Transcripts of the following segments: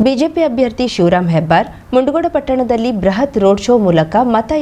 BJP ಅಭ್ಯರ್ಥಿ ಶಿವರಾಮ್ ಹೆಬ್ಬಾರ್ ಮುಂಡಗೋಡ ಪಟ್ಟಣದಲ್ಲಿ ಬೃಹತ್ ರೋಡ್ ಶೋ ಮೂಲಕ ಮತ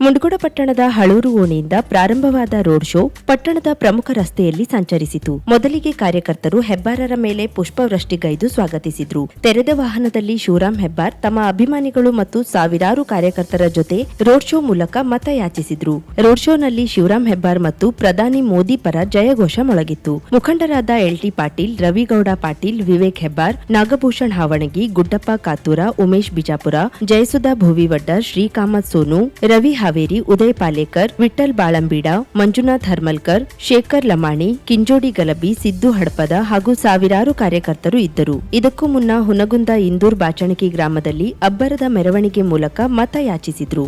ಮುಂಡಗೋಡ ಪಟ್ಟಣದ ಹಳೂರು ಓಣಿಯಿಂದ ಪ್ರಾರಂಭವಾದ ರೋಡ್ ಶೋ ಪಟ್ಟಣದ ಪ್ರಮುಖ ರಸ್ತೆಯಲ್ಲಿ ಸಂಚರಿಸಿತು. ಮೊದಲಿಗೆ ಕಾರ್ಯಕರ್ತರು ಹೆಬ್ಬಾರರ ಮೇಲೆ ಪುಷ್ಪವೃಷ್ಟಿಗೈದು ಸ್ವಾಗತಿಸಿದ್ರು. ತೆರೆದ ವಾಹನದಲ್ಲಿ ಶಿವರಾಮ್ ಹೆಬ್ಬಾರ್ ತಮ್ಮ ಅಭಿಮಾನಿಗಳು ಮತ್ತು ಸಾವಿರಾರು ಕಾರ್ಯಕರ್ತರ ಜೊತೆ ರೋಡ್ ಶೋ ಮೂಲಕ ಮತ ಯಾಚಿಸಿದ್ರು ರೋಡ್ ಶೋನಲ್ಲಿ ಶಿವರಾಮ್ ಹೆಬ್ಬಾರ್ ಮತ್ತು ಪ್ರಧಾನಿ ಮೋದಿ ಪರ ಜಯಘೋಷ ಮೊಳಗಿತ್ತು. ಮುಖಂಡರಾದ ಎಲ್ಟಿ ಪಾಟೀಲ್, ರವಿಗೌಡ ಪಾಟೀಲ್, ವಿವೇಕ್ ಹೆಬ್ಬಾರ್, ನಾಗಭೂಷಣ್ ಹಾವಣಗಿ, ಗುಡ್ಡಪ್ಪ ಕಾತೂರ, ಉಮೇಶ್ ಬಿಜಾಪುರ, ಜಯಸುಧಾ ಭುವಿವಡ್ಡರ್ ಶ್ರೀಕಾಮತ್ ಸೋನು, ರವಿ ಹಾವೇರಿ ಉದಯ್ ಪಾಲೇಕರ್ ವಿಠಲ್ ಬಾಳಂಬೀಡ, ಮಂಜುನಾಥ್ ಹರ್ಮಲ್ಕರ್, ಶೇಖರ್ ಲಮಾಣಿ, ಕಿಂಜೋಡಿ ಗಲಬಿ ಸಿದ್ದು ಹಡಪದ ಹಾಗೂ ಸಾವಿರಾರು ಕಾರ್ಯಕರ್ತರು ಇದ್ದರು. ಇದಕ್ಕೂ ಮುನ್ನ ಹುನಗುಂದ ಇಂದೂರ್ ಬಾಚಣಕಿ ಗ್ರಾಮದಲ್ಲಿ ಅಬ್ಬರದ ಮೆರವಣಿಗೆ ಮೂಲಕ ಮತ ಯಾಚಿಸಿದ್ರು.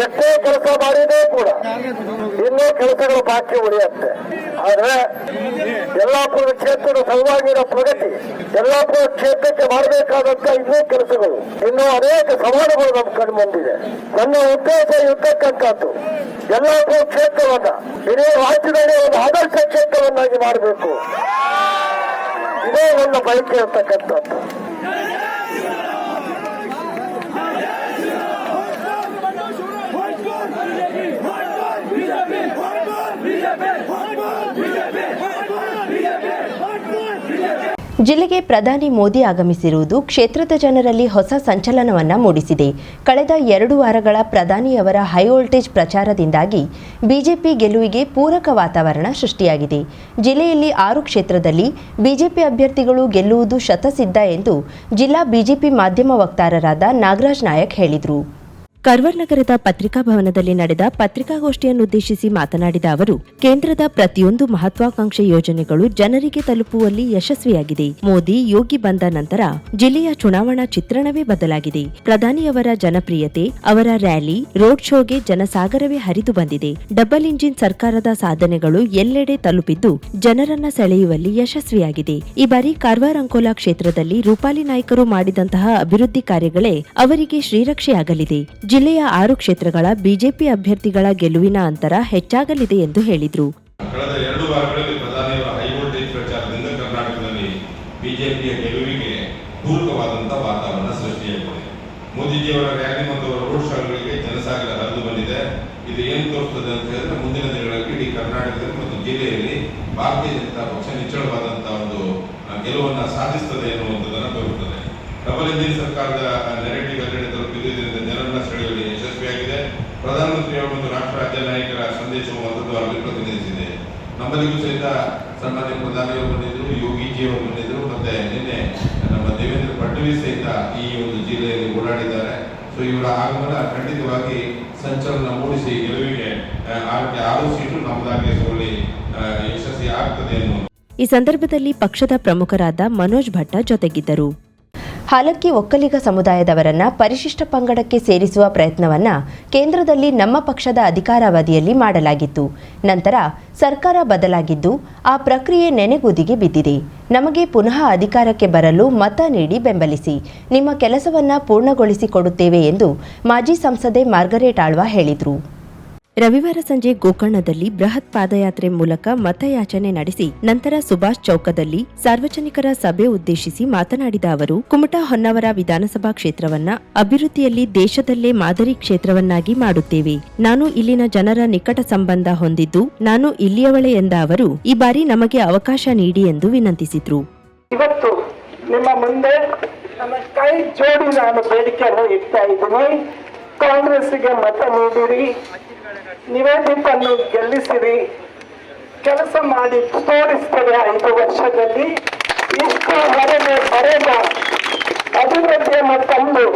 ಎಷ್ಟೇ ಕೆಲಸ ಮಾಡಿದೇ ಕೂಡ ಇನ್ನೂ ಕೆಲಸಗಳು ಬಾಕಿ ಉಳಿಯುತ್ತೆ. ಆದ್ರೆ ಯಲ್ಲಾಪುರ ಕ್ಷೇತ್ರದ ಸಲುವಾಗಿನ ಪ್ರಗತಿ, ಯಲ್ಲಾಪುರ ಕ್ಷೇತ್ರಕ್ಕೆ ಮಾಡಬೇಕಾದಂತ ಇನ್ನೂ ಕೆಲಸಗಳು, ಇನ್ನೂ ಅನೇಕ ಸವಾಲುಗಳು ನಮ್ಮ ಕಣ್ಣು ಬಂದಿದೆ ನನ್ನ ಉದ್ದೇಶ ಇರ್ತಕ್ಕಂಥದ್ದು, ಯಲ್ಲಾಪುರ ಕ್ಷೇತ್ರವನ್ನ, ಇಡೀ ರಾಜ್ಯದಲ್ಲಿ ಒಂದು ಆದರ್ಶ ಕ್ಷೇತ್ರವನ್ನಾಗಿ ಮಾಡಬೇಕು. ಇದೇ ನನ್ನ ಬಯಕೆ ಇರ್ತಕ್ಕಂಥದ್ದು. ಜಿಲ್ಲೆಗೆ ಪ್ರಧಾನಿ ಮೋದಿ ಆಗಮಿಸಿರುವುದು ಕ್ಷೇತ್ರದ ಜನರಲ್ಲಿ ಹೊಸ ಸಂಚಲನವನ್ನ ಮೂಡಿಸಿದೆ. ಕಳೆದ ಎರಡು ವಾರಗಳ ಪ್ರಧಾನಿಯವರ ಹೈವೋಲ್ಟೇಜ್ ಪ್ರಚಾರದಿಂದಾಗಿ ಬಿಜೆಪಿ ಗೆಲುವಿಗೆ ಪೂರಕ ವಾತಾವರಣ ಸೃಷ್ಟಿಯಾಗಿದೆ. ಜಿಲ್ಲೆಯಲ್ಲಿ ಆರು ಕ್ಷೇತ್ರದಲ್ಲಿ ಬಿಜೆಪಿ ಅಭ್ಯರ್ಥಿಗಳು ಗೆಲ್ಲುವುದು ಶತಸಿದ್ಧ ಎಂದು ಜಿಲ್ಲಾ ಬಿಜೆಪಿ ಮಾಧ್ಯಮ ವಕ್ತಾರರಾದ ನಾಗರಾಜ್ ನಾಯಕ್ ಹೇಳಿದರು. ಕರ್ವರ್ ನಗರದ ಪತ್ರಿಕಾ ಭವನದಲ್ಲಿ ನಡೆದ ಪತ್ರಿಕಾಗೋಷ್ಠಿಯನ್ನುದ್ದೇಶಿಸಿ ಮಾತನಾಡಿದ ಅವರು, ಕೇಂದ್ರದ ಪ್ರತಿಯೊಂದು ಮಹತ್ವಾಕಾಂಕ್ಷೆ ಯೋಜನೆಗಳು ಜನರಿಗೆ ತಲುಪುವಲ್ಲಿ ಯಶಸ್ವಿಯಾಗಿದೆ. ಮೋದಿ ಯೋಗಿ ಬಂದ ನಂತರ ಜಿಲ್ಲೆಯ ಚುನಾವಣಾ ಚಿತ್ರಣವೇ ಬದಲಾಗಿದೆ. ಪ್ರಧಾನಿಯವರ ಜನಪ್ರಿಯತೆ, ಅವರ ರ್ಯಾಲಿ, ರೋಡ್ ಶೋಗೆ ಜನಸಾಗರವೇ ಹರಿದು ಬಂದಿದೆ. ಡಬಲ್ ಇಂಜಿನ್ ಸರ್ಕಾರದ ಸಾಧನೆಗಳು ಎಲ್ಲೆಡೆ ತಲುಪಿದ್ದು ಜನರನ್ನ ಸೆಳೆಯುವಲ್ಲಿ ಯಶಸ್ವಿಯಾಗಿದೆ. ಈ ಬಾರಿ ಕಾರ್ವಾರ್ ಅಂಕೋಲಾ ಕ್ಷೇತ್ರದಲ್ಲಿ ರೂಪಾಲಿ ನಾಯ್ಕರು ಮಾಡಿದಂತಹ ಅಭಿವೃದ್ಧಿ ಕಾರ್ಯಗಳೇ ಅವರಿಗೆ ಶ್ರೀರಕ್ಷೆಯಾಗಲಿದೆ. ಜಿಲ್ಲೆಯ ಆರು ಕ್ಷೇತ್ರಗಳ ಬಿಜೆಪಿ ಅಭ್ಯರ್ಥಿಗಳ ಗೆಲುವಿನ ಅಂತರ ಹೆಚ್ಚಾಗಲಿದೆ ಎಂದು ಹೇಳಿದರು. ಕಳೆದ ಎರಡು ಇದು ಏನು ತೋರಿಸ್ತದೆ ಅಂತ ಮುಂದಿನ ದಿನಗಳಲ್ಲಿ ಇಡೀ ಕರ್ನಾಟಕದಲ್ಲಿ ಮತ್ತು ಜಿಲ್ಲೆಯಲ್ಲಿ ಭಾರತೀಯ ಪಕ್ಷ ನಿಚ್ಚಳವಾದಂತಹ ಒಂದು ಗೆಲುವನ್ನ ಸಾಧಿಸ್ತದೆ ಎನ್ನುವಂಥದ್ದನ್ನು ತೋರುತ್ತದೆ. ಡಬಲ್ ಇಂಜಿನ್ ಸರ್ಕಾರದ ನೆರೆಟಿವ್ ಎಲ್ಲೆಡೆ ತಲುಪಿದ್ದು ಇದರಿಂದ ಪ್ರಧಾನಮಂತ್ರಿಯವರು ಮತ್ತು ರಾಷ್ಟ್ರ ರಾಜ್ಯ ನಾಯಕರ ಸಂದೇಶವು ಮಹತ್ವವಾಗಿ ಪ್ರತಿನಿಧಿಸಿದೆ. ನಮ್ಮಲ್ಲಿಗೂ ಸಹಿತ ಸನ್ಮಾನ್ಯ ಪ್ರಧಾನಿಯವರು ಬಂದಿದ್ದರು ಯೋಗಿಜಿಯವರು ಬಂದಿದ್ದರು, ಮತ್ತೆ ನಿನ್ನೆ ನಮ್ಮ ದೇವೇಂದ್ರ ಫಡ್ನವೀಸ್ ಸಹಿತ ಈ ಒಂದು ಜಿಲ್ಲೆಯಲ್ಲಿ ಓಡಾಡಿದ್ದಾರೆ. ಸೊ ಇವರ ಆಗಮನ ಖಂಡಿತವಾಗಿ ಸಂಚಲನ ಮೂಡಿಸಿ ಗೆಲುವಿಗೆ ಆರು ಸೀಟು ನಮ್ಮದಾಗಿ ಸೋಲಿ ಯಶಸ್ವಿ ಆಗ್ತದೆ ಎನ್ನುವ ಈ ಸಂದರ್ಭದಲ್ಲಿ ಪಕ್ಷದ ಪ್ರಮುಖರಾದ ಮನೋಜ್ ಭಟ್ಟ ಜೊತೆಗಿದ್ದರು. ಹಾಲಕ್ಕಿ ಒಕ್ಕಲಿಗ ಸಮುದಾಯದವರನ್ನ ಪರಿಶಿಷ್ಟ ಪಂಗಡಕ್ಕೆ ಸೇರಿಸುವ ಪ್ರಯತ್ನವನ್ನ ಕೇಂದ್ರದಲ್ಲಿ ನಮ್ಮ ಪಕ್ಷದ ಅಧಿಕಾರಾವಧಿಯಲ್ಲಿ ಮಾಡಲಾಗಿತ್ತು. ನಂತರ ಸರ್ಕಾರ ಬದಲಾಗಿದ್ದು, ಆ ಪ್ರಕ್ರಿಯೆ ನೆನೆಗುದಿಗೆ ಬಿದ್ದಿದೆ. ನಮಗೆ ಪುನಃ ಅಧಿಕಾರಕ್ಕೆ ಬರಲು ಮತ ನೀಡಿ ಬೆಂಬಲಿಸಿ, ನಿಮ್ಮ ಕೆಲಸವನ್ನ ಪೂರ್ಣಗೊಳಿಸಿಕೊಡುತ್ತೇವೆ ಎಂದು ಮಾಜಿ ಸಂಸದೆ ಮಾರ್ಗರೇಟ್ ಆಳ್ವಾ ಹೇಳಿದರು. ರವಿವಾರ ಸಂಜೆ ಗೋಕರ್ಣದಲ್ಲಿ ಬೃಹತ್ ಪಾದಯಾತ್ರೆ ಮೂಲಕ ಮತಯಾಚನೆ ನಡೆಸಿ, ನಂತರ ಸುಭಾಷ್ ಚೌಕದಲ್ಲಿ ಸಾರ್ವಜನಿಕರ ಸಭೆ ಉದ್ದೇಶಿಸಿ ಮಾತನಾಡಿದ ಅವರು, ಕುಮಟಾ ಹೊನ್ನವರ ವಿಧಾನಸಭಾ ಕ್ಷೇತ್ರವನ್ನ ಅಭಿವೃದ್ಧಿಯಲ್ಲಿ ದೇಶದಲ್ಲೇ ಮಾದರಿ ಕ್ಷೇತ್ರವನ್ನಾಗಿ ಮಾಡುತ್ತೇವೆ. ನಾನು ಇಲ್ಲಿನ ಜನರ ನಿಕಟ ಸಂಬಂಧ ಹೊಂದಿದ್ದು, ನಾನು ಇಲ್ಲಿಯವಳೆ ಎಂದ ಅವರು, ಈ ಬಾರಿ ನಮಗೆ ಅವಕಾಶ ನೀಡಿ ಎಂದು ವಿನಂತಿಸಿದ್ರು. ಇವತ್ತು ನಿಮ್ಮ ಮುಂದೆ ಕೈ ಜೋಡಿ ನಾನು ಬೇಡಿಕೆಯನ್ನು ಇಡ್ತಾ ಇದ್ದೀನಿ. ಕಾಂಗ್ರೆಸ್ಗೆ ಮತ ನೀಡಿರಿ. ನಿವೇದಿತನ್ನು ಗೆಲ್ಲಿಸಿರಿ. ಕೆಲಸ ಮಾಡಿ ತೋರಿಸ್ತೇವೆ ಐದು ವರ್ಷದಲ್ಲಿ. ಇಷ್ಟು ಹೊರಗೆ ಬರೆದ ಅಭಿವೃದ್ಧಿಯನ್ನು ತಂದು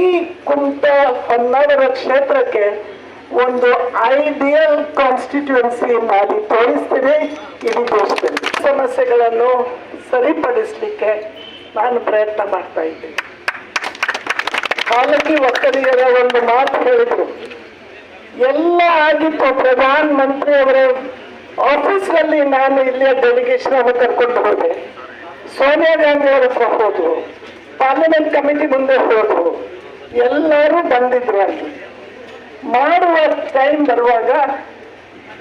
ಈ ಕುಂಟ ಹೊನ್ನಾವರ ಕ್ಷೇತ್ರಕ್ಕೆ ಒಂದು ಐಡಿಯಲ್ ಕಾನ್ಸ್ಟಿಟ್ಯೂನ್ಸಿ ಮಾಡಿ ತೋರಿಸ್ತೀವಿ ಇಡೀ ದೇಶದಲ್ಲಿ ಸಮಸ್ಯೆಗಳನ್ನು ಸರಿಪಡಿಸಲಿಕ್ಕೆ ನಾನು ಪ್ರಯತ್ನ ಮಾಡ್ತಾ ಇದ್ದೀನಿ. ಹಾಲಕ್ಕಿ ಒಕ್ಕಲಿಗರ ಒಂದು ಮಾತು ಹೇಳಿದ್ರು. ಎಲ್ಲ ಆಗಿತ್ತು. ಪ್ರಧಾನ ಮಂತ್ರಿ ಅವರ, ಆಫೀಸ್ನಲ್ಲಿ ನಾನು ಇಲ್ಲಿಯ ಡೆಲಿಗೇಷನ್ ಅನ್ನು ಕರ್ಕೊಂಡು ಹೋದೆ. ಸೋನಿಯಾ ಗಾಂಧಿ ಅವರ ಹತ್ರ ಹೋದ್ರು. ಪಾರ್ಲಿಮೆಂಟ್ ಕಮಿಟಿ ಮುಂದೆ ಹೋದ್ರು. ಎಲ್ಲರೂ ಬಂದಿದ್ರು ಅಲ್ಲಿ. ಮಾಡುವ ಟೈಮ್ ಬರುವಾಗ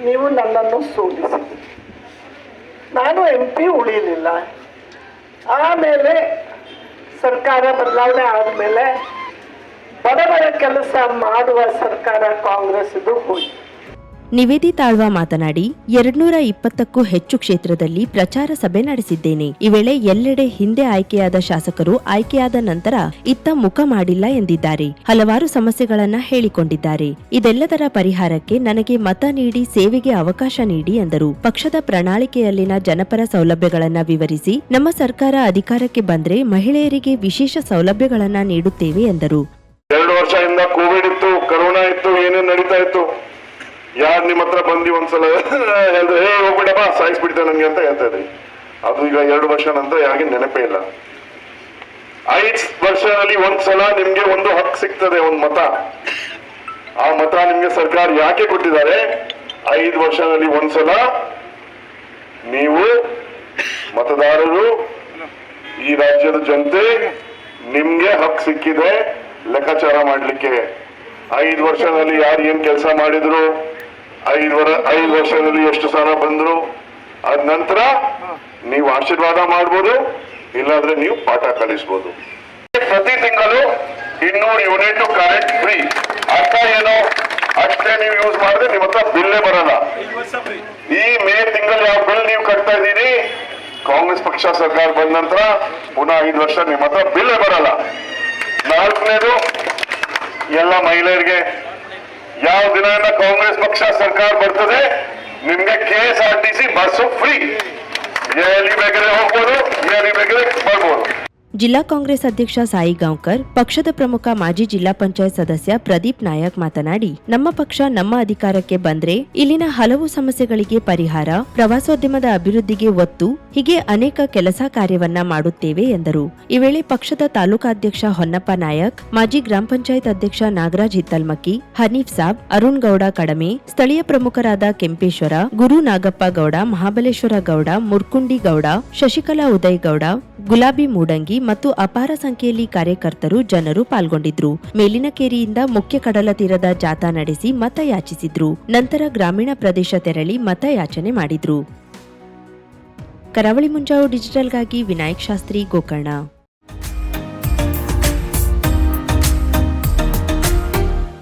ನೀವು ನನ್ನನ್ನು ಸೋಲಿಸಿ. ನಾನು ಎಂ ಪಿ ಉಳಿಯಲಿಲ್ಲ. ಆಮೇಲೆ ಸರ್ಕಾರ ಬದಲಾವಣೆ ಆದಮೇಲೆ ಬಡವರ ಕೆಲಸ ಮಾಡುವ ಸರ್ಕಾರ ಕಾಂಗ್ರೆಸ್ ಇದು ಹೋಯ್ತು ನಿವೇದಿ ತಾಳ್ವ ಮಾತನಾಡಿ, ಎರಡ್ನೂರ ಇಪ್ಪತ್ತಕ್ಕೂ ಹೆಚ್ಚು ಕ್ಷೇತ್ರದಲ್ಲಿ ಪ್ರಚಾರ ಸಭೆ ನಡೆಸಿದ್ದೇನೆ. ಈ ವೇಳೆ ಎಲ್ಲೆಡೆ ಹಿಂದೆ ಆಯ್ಕೆಯಾದ ಶಾಸಕರು ಆಯ್ಕೆಯಾದ ನಂತರ ಇತ್ತ ಮುಖ ಮಾಡಿಲ್ಲ ಎಂದಿದ್ದಾರೆ. ಹಲವಾರು ಸಮಸ್ಯೆಗಳನ್ನ ಹೇಳಿಕೊಂಡಿದ್ದಾರೆ. ಇದೆಲ್ಲದರ ಪರಿಹಾರಕ್ಕೆ ನನಗೆ ಮತ ನೀಡಿ, ಸೇವೆಗೆ ಅವಕಾಶ ನೀಡಿ ಎಂದರು. ಪಕ್ಷದ ಪ್ರಣಾಳಿಕೆಯಲ್ಲಿನ ಜನಪರ ಸೌಲಭ್ಯಗಳನ್ನ ವಿವರಿಸಿ, ನಮ್ಮ ಸರ್ಕಾರ ಅಧಿಕಾರಕ್ಕೆ ಬಂದ್ರೆ ಮಹಿಳೆಯರಿಗೆ ವಿಶೇಷ ಸೌಲಭ್ಯಗಳನ್ನ ನೀಡುತ್ತೇವೆ ಎಂದರು. ಎರಡು ವರ್ಷದಿಂದ ಕೋವಿಡ್ ಇತ್ತು ಕರೋನಾ ಇತ್ತು, ಏನೇನ್ ನಡೀತಾ ಇತ್ತು? ಯಾರು ನಿಮ್ಮ ಹತ್ರ ಬಂದಿ ಒಂದ್ಸಲ? ಹೇಳಿದ್ರೆ ಹೇ ಹೋಗ್ಬಿಡಪ್ಪ ಸಾಯಿಸ್ಬಿಡ್ತೇವೆ ನನಗೆ ಅಂತ ಹೇಳ್ತಾ ಇದ್ರಿ. ಅದು ಈಗ ಎರಡು ವರ್ಷ ನಂತರ ಯಾರಿಗೂ ನೆನಪೇ ಇಲ್ಲ. ಐದು ವರ್ಷದಲ್ಲಿ ಒಂದ್ಸಲ ನಿಮ್ಗೆ ಒಂದು ಹಕ್ಕು ಸಿಗ್ತದೆ, ಒಂದು ಮತ. ಆ ಮತ ನಿಮ್ಗೆ ಸರ್ಕಾರ ಯಾಕೆ ಕೊಟ್ಟಿದ್ದಾರೆ? ಐದು ವರ್ಷದಲ್ಲಿ ಒಂದ್ಸಲ ನೀವು ಮತದಾರರು ಈ ರಾಜ್ಯದ ಜನತೆ ನಿಮ್ಗೆ ಹಕ್ಕು ಸಿಕ್ಕಿದೆ. ಲೆಕ್ಕಾಚಾರ ಮಾಡಲಿಕ್ಕೆ ಐದು ವರ್ಷದಲ್ಲಿ ಯಾರು ಏನು ಕೆಲಸ ಮಾಡಿದ್ರು? ಐದು ವರ, ಐದು ವರ್ಷದಲ್ಲಿ ಎಷ್ಟು ಸಲ ಬಂದ್ರು? ಅದ ನಂತರ ನೀವು ಆಶೀರ್ವಾದ ಮಾಡ್ಬೋದು, ಇಲ್ಲಾಂದ್ರೆ ನೀವು ಪಾಠ ಕಲಿಸ್ಬೋದು. ಪ್ರತಿ ತಿಂಗಳು ಇನ್ನೂರು ಯೂನಿಟ್ ಕರೆಂಟ್ ಫ್ರೀ ಅರ್ಥ ಏನು? ಅಷ್ಟೇ ನೀವು ಯೂಸ್ ಮಾಡಿದ್ರೆ ನಿಮ್ಮ ಹತ್ರ ಬಿಲ್ಲೇ ಬರಲ್ಲ. ಈ ಮೇ ತಿಂಗಳು ಯಾವ ಬಿಲ್ ನೀವು ಕಟ್ತಾ ಇದ್ದೀರಿ? ಕಾಂಗ್ರೆಸ್ ಪಕ್ಷ ಸರ್ಕಾರ ಬಂದ ನಂತರ ಪುನಃ ಐದು ವರ್ಷ ನಿಮ್ಮ ಹತ್ರ ಬಿಲ್ಲೇ ಬರಲ್ಲ. ನಾಲ್ಕನೇದು, ಎಲ್ಲ ಮಹಿಳೆಯರಿಗೆ ಯಾವ ದಿನ ಕಾಂಗ್ರೆಸ್ ಪಕ್ಷ ಸರ್ಕಾರ ಬರ್ತದೆ, ನಿಮ್ಗೆ K S R T C bus free ಎಲ್ಲಿ ಬೇಕಾದ್ರೆ ಹೋಗ್ಬೋದು. ಜಿಲ್ಲಾ ಕಾಂಗ್ರೆಸ್ ಅಧ್ಯಕ್ಷ ಸಾಯಿ ಗಾಂವ್ಕರ್, ಪಕ್ಷದ ಪ್ರಮುಖ ಮಾಜಿ ಜಿಲ್ಲಾ ಪಂಚಾಯತ್ ಸದಸ್ಯ ಪ್ರದೀಪ್ ನಾಯಕ್ ಮಾತನಾಡಿ, ನಮ್ಮ ಪಕ್ಷ ನಮ್ಮ ಅಧಿಕಾರಕ್ಕೆ ಬಂದ್ರೆ ಇಲ್ಲಿನ ಹಲವು ಸಮಸ್ಯೆಗಳಿಗೆ ಪರಿಹಾರ, ಪ್ರವಾಸೋದ್ಯಮದ ಅಭಿವೃದ್ಧಿಗೆ ಒತ್ತು, ಹೀಗೆ ಅನೇಕ ಕೆಲಸ ಕಾರ್ಯವನ್ನ ಮಾಡುತ್ತೇವೆ ಎಂದರು. ಈ ವೇಳೆ ಪಕ್ಷದ ತಾಲೂಕಾಧ್ಯಕ್ಷ ಹೊನ್ನಪ್ಪ ನಾಯಕ್, ಮಾಜಿ ಗ್ರಾಮ ಪಂಚಾಯತ್ ಅಧ್ಯಕ್ಷ ನಾಗರಾಜ್ ಹಿತ್ತಲ್ಮಕ್ಕಿ, ಹನೀಫ್ ಸಾಬ್, ಅರುಣ್ ಗೌಡ ಕಡಮೆ, ಸ್ಥಳೀಯ ಪ್ರಮುಖರಾದ ಕೆಂಪೇಶ್ವರ, ಗುರು ನಾಗಪ್ಪ ಗೌಡ, ಮಹಾಬಲೇಶ್ವರ ಗೌಡ, ಮುರ್ಕುಂಡಿ ಗೌಡ, ಶಶಿಕಲಾ ಉದಯ್ ಗೌಡ, ಗುಲಾಬಿ ಮೂಡಂಗಿ ಮತ್ತು ಅಪಾರ ಸಂಖ್ಯೆಯಲ್ಲಿ ಕಾರ್ಯಕರ್ತರು ಜನರು ಪಾಲ್ಗೊಂಡಿದ್ರು. ಮೇಲಿನಕೇರಿಯಿಂದ ಮುಖ್ಯ ಕಡಲ ತೀರದ ಜಾಥಾ ನಡೆಸಿ ಮತ ಯಾಚಿಸಿದ್ರು ನಂತರ ಗ್ರಾಮೀಣ ಪ್ರದೇಶ ತೆರಳಿ ಮತ ಯಾಚನೆ ಮಾಡಿದ್ರು. ಕರಾವಳಿ ಮುಂಜಾವು ಡಿಜಿಟಲ್ಗಾಗಿ ವಿನಾಯಕ್ ಶಾಸ್ತ್ರಿ ಗೋಕರ್ಣ.